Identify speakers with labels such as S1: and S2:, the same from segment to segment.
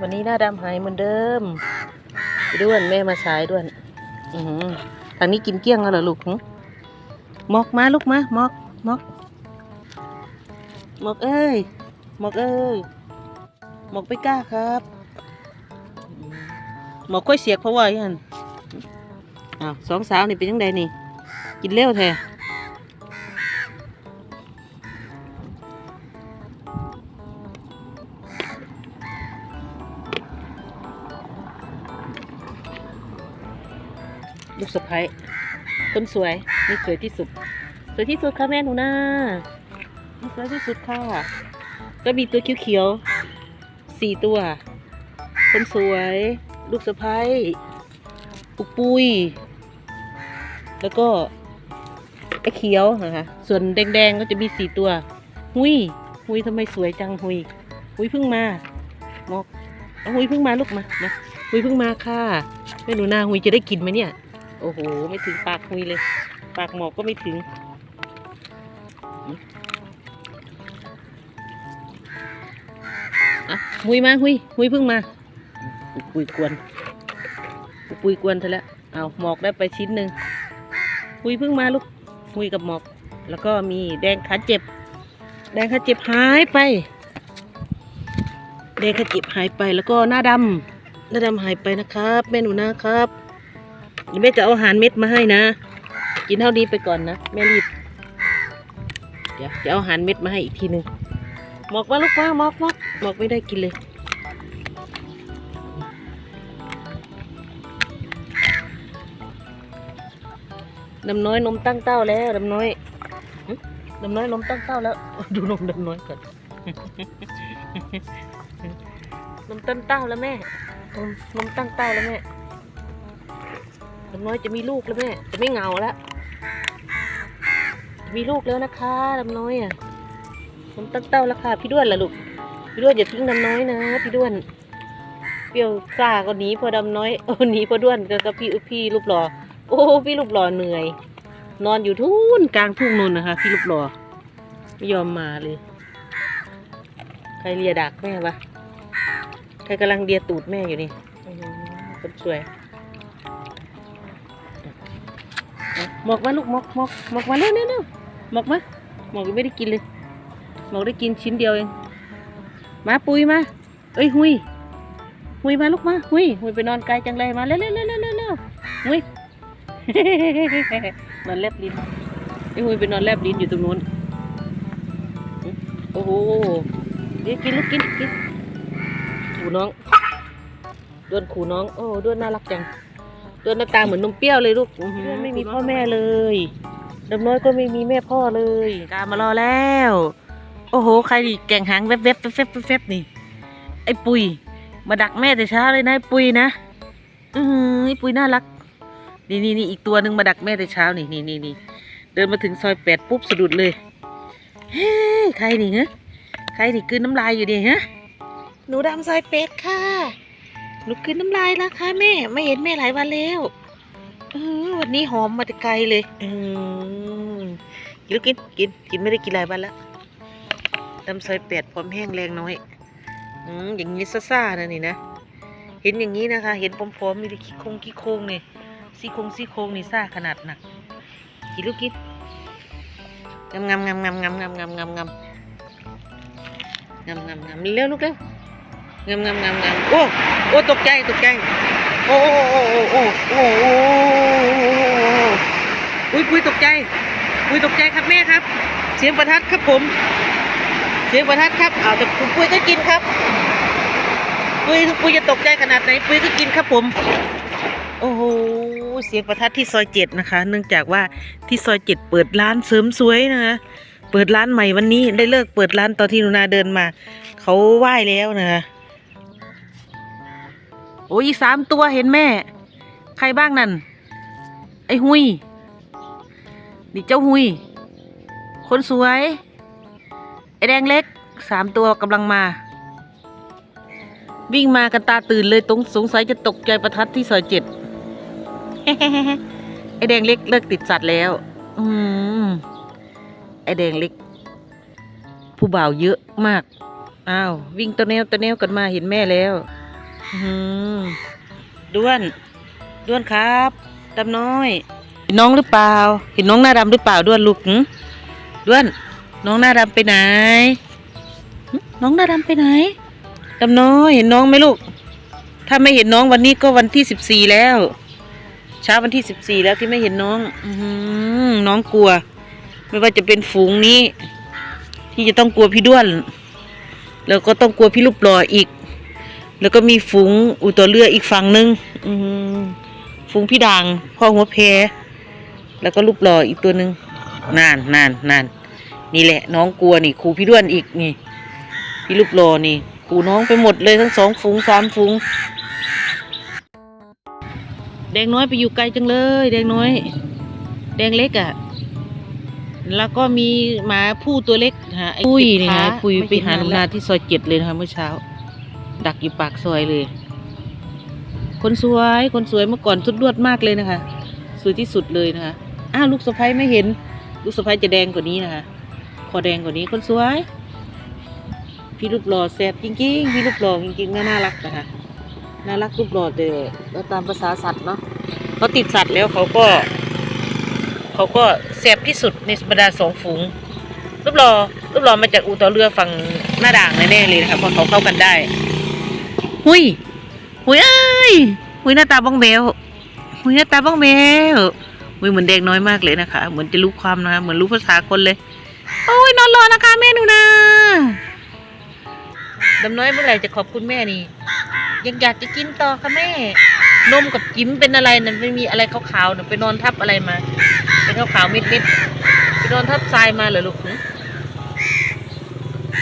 S1: วันนี้หน้าดำหายเหมือนเดิมด้วนแม่มาสายด้วนอือทางนี้กินเกี้ยงแล้วเหรอลูกหึหมอกมาลูกมาหมอกหมอกหมอกเอ้ยหมอกเอ้ยหมอกไปกล้าครับหมอกค่อยเสียกเพราะว่าอย่างนั้นอ้าวสองสาวนี่เป็นยังไงนี่ กินเร็วแท้ ลูกสะพ้ายคนสวยนี่สวยที่สุด สวยที่สุดค่ะแม่หนูนานี่สวยที่สุดค่ะ ก็มีตัวเขียวๆสี่ตัว คนสวย ลูกสะพ้ายปุกปุย แล้วก็ไอ้เขียวนะคะ ส่วนแดงๆก็จะมีสี่ตัว หุยหุยทำไมสวยจังหุยหุยเพิ่งมามอกเอาหุยเพิ่งมาลูกมามาหุยเพิ่งมาค่ะแม่หนูนาหุยจะได้กินไหมเนี่ย โอ้โห ไม่ถึงปากหุยเลย ปากหมอกก็ไม่ถึง อะหุยมาหุยหุยเพิ่งมา ปุยกวน ปุยกวนเธอแล้วเอาหมอกได้ไปชิ้นหนึ่งหุยเพิ่งมาลูกหุยกับหมอก แล้วก็มีแดงขาเจ็บ แดงขาเจ็บหายไป แดงขาเจ็บหายไป แล้วก็หน้าดำหน้าดำหายไปนะครับแม่หนูนะครับ เดี๋ยวแม่จะเอาอาหารเม็ดมาให้นะ กินเท่านี้ไปก่อนนะแม่รีบ เดี๋ยวจะเอาอาหารเม็ดมาให้อีกทีหนึ่งหมอกมาลูกมาหมอกหมอกหมอกไม่ได้กินเลย ดำน้อยนมตั้งเต้าแล้วดำน้อยหึดำน้อยนมตั้งเต้าแล้ว ดูนมดำน้อยก่อนนมตั้งเต้าแล้วแม่นมนมตั้งเต้าแล้วแม่ ดำน้อยจะมีลูกแล้วแม่จะไม่เหงาแล้วจะมีลูกแล้วนะคะดำน้อยอะผมตั้งเต้าแล้วค่ะพี่ด้วนล่ะลูกพี่ด้วนอย่าทิ้งดำน้อยนะพี่ด้วนเปรี้ยวซ่าก็หนีพอดำน้อยโอ้หนีพอด้วนก็กับพี่พี่รูปหล่อโอ้พี่รูปหล่อเหนื่อย นอนอยู่ทุ่นกลางทุ่งนู่นนะคะ พี่รูปหล่อไม่ยอมมาเลย ใครเลียดักแม่ปะใครกำลังเลียตูดแม่อยู่นี่คนสวย หมอกมาลูกหมอกหมอกหมอกมาเร็วเร็วเร็วหมอกมาหมอกยังไม่ได้กินเลยหมอกได้กินชิ้นเดียวเองมาปุยมาเอ้ยหุยหุยมาลูกมาหุยหุยไปนอนไกลจังเลยมาเร็วเร็วเร็วเร็วเร็วเร็วหุยนอนแลบลิ้นไอ้หุยไปนอนแลบลิ้นอยู่ตรงนู้นโอ้โหเดี๋ยวกินลูกกินกินขู่น้องด้วนขู่น้องโอ้ด้วนน่ารักจัง ด้วนหน้าตาเหมือนนมเปรี้ยวเลยลูกอื้อหือไม่มีพ่อแม่เลยดำน้อยก็ไม่มีแม่พ่อเลยกามารอแล้ว โอ้โห ใครดิแก่งหางแวบๆแวบๆแวบๆแวบๆนี่ ไอ้ปุย มาดักแม่แต่เช้าเลยนะไอ้ปุยนะ อือหือไอ้ปุยน่ารัก นี่นี่นี่อีกตัวหนึ่งมาดักแม่แต่เช้านี่นี่นี่นี่เดินมาถึงซอยแปดปุ๊บสะดุดเลยเฮ้ยใครนี่ฮะใครนี่กลืนน้ำลายอยู่ดิฮะ หนูดำซอยเป็ดค่ะ หนูกลืนน้ำลายแล้วค่ะแม่ ไม่เห็นแม่หลายวันแล้วเออวันนี้หอมมาแต่ไกลเลยอืมกินลูกกินกินกินไม่ได้กินหลายวันแล้วดำซอยแปดพร้อมแห้งแรงน้อยอืมอย่างนี้ซ่าๆนะนี่นะ เห็นอย่างนี้นะคะ เห็นพร้อมๆมีแต่ขี้โคงขี้โครงนี่ยซี่โครงซี่โครงนี่ซ่าขนาดหนักกินลูกกินงำงำงำงำงำงำงำงำงำงำงำงำเร็วลูกเร็ว งำงำงำงำโอ้โอ้ตกใจตกใจโอ้โอ้โอ้โอ้โอ้โอ้โอุ้ยปุ้ยตกใจปุ้ยตกใจครับแม่ครับ เสียงประทัดครับผม เสียงประทัดครับเอาแต่ปุ้ยก็กินครับปุ้ยปุ้ยจะตกใจขนาดไหนปุ้ยก็กินครับผม โอ้โหเสียงประทัดที่ซอยเจ็ดนะคะ เนื่องจากว่าที่ซอยเจ็ดเปิดร้านเสริมสวยนะคะเปิดร้านใหม่วันนี้ได้เลิกเปิดร้านตอนที่นูนาเดินมา เขาไหว้แล้วนะคะ โอ้ยสามตัวเห็นแม่ ใครบ้างนั่น ไอ้หุยนี่เจ้าหุย คนสวย ไอ้แดงเล็กสามตัวกำลังมา วิ่งมากันตาตื่นเลยตรงสงสัยจะตกใจประทัดที่ซอยเจ็ดไอ้แดงเล็กเลิกติดสัตว์แล้ว อืมไอ้แดงเล็ก ผู้บ่าวเยอะมาก อ้าว วิ่งตะแนวตะแนวกันมาเห็นแม่แล้ว อื้อหือด้วน ด้วนครับดำน้อย เห็นน้องหรือเปล่า เห็นน้องหน้าดำหรือเปล่าด้วนลูกหึด้วน น้องหน้าดำไปไหนหึน้องหน้าดำไปไหนดำน้อย เห็นน้องไหมลูก ถ้าไม่เห็นน้องวันนี้ก็วันที่สิบสี่แล้ว เช้าวันที่สิบสี่แล้วที่ไม่เห็นน้อง อือหือน้องกลัว ไม่ว่าจะเป็นฝูงนี้ ที่จะต้องกลัวพี่ด้วน แล้วก็ต้องกลัวพี่ลูกหล่ออีก แล้วก็มีฝูงอุตัวเรืออีกฝั่งหนึ่งอืมฝูงพี่ด่างพ่อหัวแพแล้วก็ลูกหล่ออีกตัวหนึ่งนานนานนานนี่แหละ น้องกลัวนี่ครูพี่ด้วนอีกนี่ พี่ลูกหล่อนี่ครูน้องไปหมดเลยทั้งสองฝูงสามฝูงแดงน้อยไปอยู่ไกลจังเลย แดงน้อย แดงเล็กอะ่ะ แล้วก็มีหมาผู้ตัวเล็กฮะไอ้ปุ้ยนี่ฮะปุ้ยไปหาหนูนาที่ซอยเจ็ดเลยนะคะเมื่อเช้า ดักอยู่ปากซอยเลย คนสวยคนสวยเมื่อก่อนทุดลวดมากเลยนะคะ สวยที่สุดเลยนะคะอ้าวลูกสะพ้ยไม่เห็น ลูกสะพ้ยจะแดงกว่านี้นะคะคอแดงกว่านี้คนสวย พี่รูปหล่อแซ่บจริงๆพี่รูปหล่อจริงๆน่าน่ารักนะคะน่ารักรูปหล่อแต่แล้วตามภาษาสัตว์เนาะเขาติดสัตว์แล้วเขาก็ เขาก็แซ่บที่สุดในบรรดาสองฝูงรูปหล่อรูปหล่อมาจากอูต่อเรือฝั่งหน้าด่างแน่ๆเลยนะคะเพราะเขาเข้ากันได้ หุยหุยเอ้ยหุยหน้าตาบ้องเบลหุยหน้าตาบ้องเบลหุยเหมือนแดงน้อยมากเลยนะคะ เหมือนจะรู้ความนะคะเหมือนรู้ภาษาคนเลย โอ้ยนอนรอนะคะแม่หนูนะดำน้อยเมื่อไหร่จะขอบคุณแม่นี่ ยังอยากจะกินต่อค่ะแม่ นมกับจิ้มเป็นอะไรนั่นไม่มีอะไรขาวๆน่ะไปนอนทับอะไรมา เป็นขาวๆมิดๆไปนอนทับทรายมาเหรอลูกหึ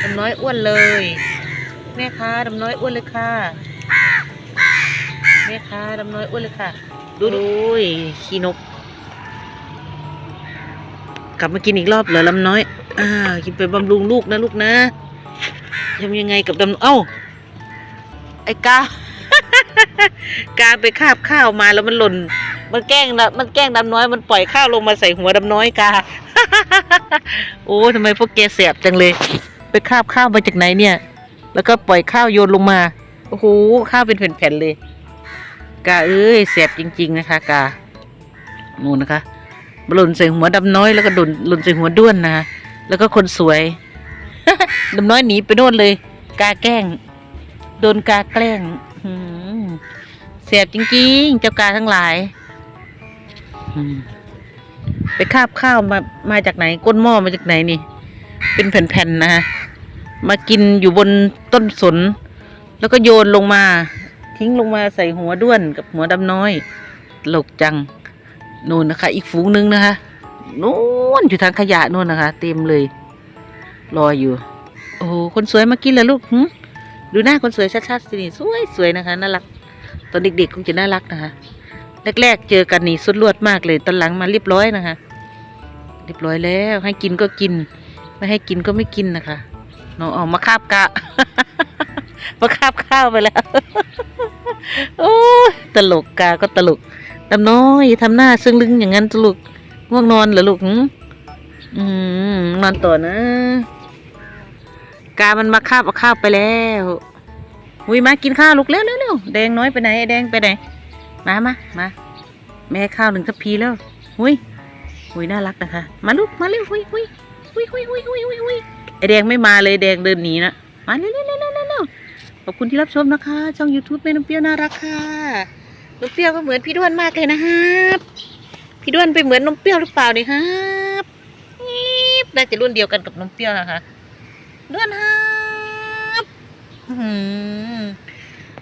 S1: ดำน้อยอ้วนเลย แม่คะดำน้อยอ้วนเลยค่ะแม่คะดำน้อยอ้วนเลยค่ะ ดูดูยขี้นก กลับมากินอีกรอบเหรอลำน้อย อ่า กินไปบำรุงลูกนะลูกนะทำยังไงกับดำเอ้า ไอ้กากาไปคาบข้าวมาแล้วมันหล่น มันแกล้งนะมันแกล้งดำน้อย มันปล่อยข้าวลงมาใส่หัวดำน้อยกา โอ้ทำไมพวกแกเสียบจังเลย ไปคาบข้าวมาจากไหนเนี่ย แล้วก็ปล่อยข้าวโยนลงมาโอ้โหข้าวเป็นแผ่นๆเลย กาเอ้ยเสียบจริง ๆ นะคะกานู่นนะคะหล่นใส่หัวดำน้อยแล้วก็หล่นหล่นใส่หัวด้วนนะคะแล้วก็คนสวยดำน้อยหนีไปโน่นเลย กาแกล้ง โดนกาแกล้งเสียบจริงๆ เจ้ากาทั้งหลายไปคาบข้าวมามาจากไหน ก้นหม้อมาจากไหนนี่ เป็นแผ่นๆนะฮะ มากินอยู่บนต้นสน แล้วก็โยนลงมา ทิ้งลงมาใส่หัวด้วนกับหัวดำน้อยตลกจังนู่นนะคะ อีกฝูงหนึงนะคะนู่นอยู่ทางขยะนู่นนะคะ เต็มเลย รออยู่ โอ้โหคนสวยมากินแล้วลูกหึดูหน้าคนสวยชัดๆสินี่สวยสวยนะคะน่ารัก ตอนเด็กๆคงจะน่ารักนะคะแรกๆเจอกันนี่สุดลวดมากเลยตอนหลังมาเรียบร้อยนะคะ เรียบร้อยแล้ว ให้กินก็กิน ไม่ให้กินก็ไม่กินนะคะ นูออกมาคาบกะ มาคาบข้าวไปแล้ว โอ้ตลกกาก็ตลกดำน้อยทำหน้าซึ้งลึงอย่างนั้นตลกง่วงนอนหรือลูกอืมนอนต่อนะ กามันมาคาบเอาข้าวไปแล้วหุยมากินข้าวลูกเร็วเร็วเร็วแดงน้อยไปไหนแดงไปไหน มามามาแม่ข้าวหนึ่งทัพพีแล้วหุยหุยน่ารักนะคะ มาลูกมาเร็วหุยหุยหุยหุยหุยหุยอุ้ย แดงไม่มาเลยแดงเดินหนีนะมาเร็วเร็วเร็วเร็วเร็วเร็วขอบคุณที่รับชมนะคะ ช่อง YouTube แม่น้ำเปรี้ยวน่ารักค่ะน้ำเปรี้ยวก็เหมือนพี่ด้วนมากเลยนะครับพี่ด้วนไปเหมือนนมเปรี้ยวหรือเปล่าเนี่ยครับน่าจะรุ่นเดียวกันกับนมเปรี้ยวนะคะด้วนครับ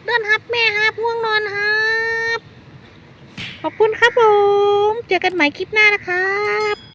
S1: ด้วนครับแม่ครับง่วงนอนครับขอบคุณครับผม เจอกันใหม่คลิปหน้านะครับ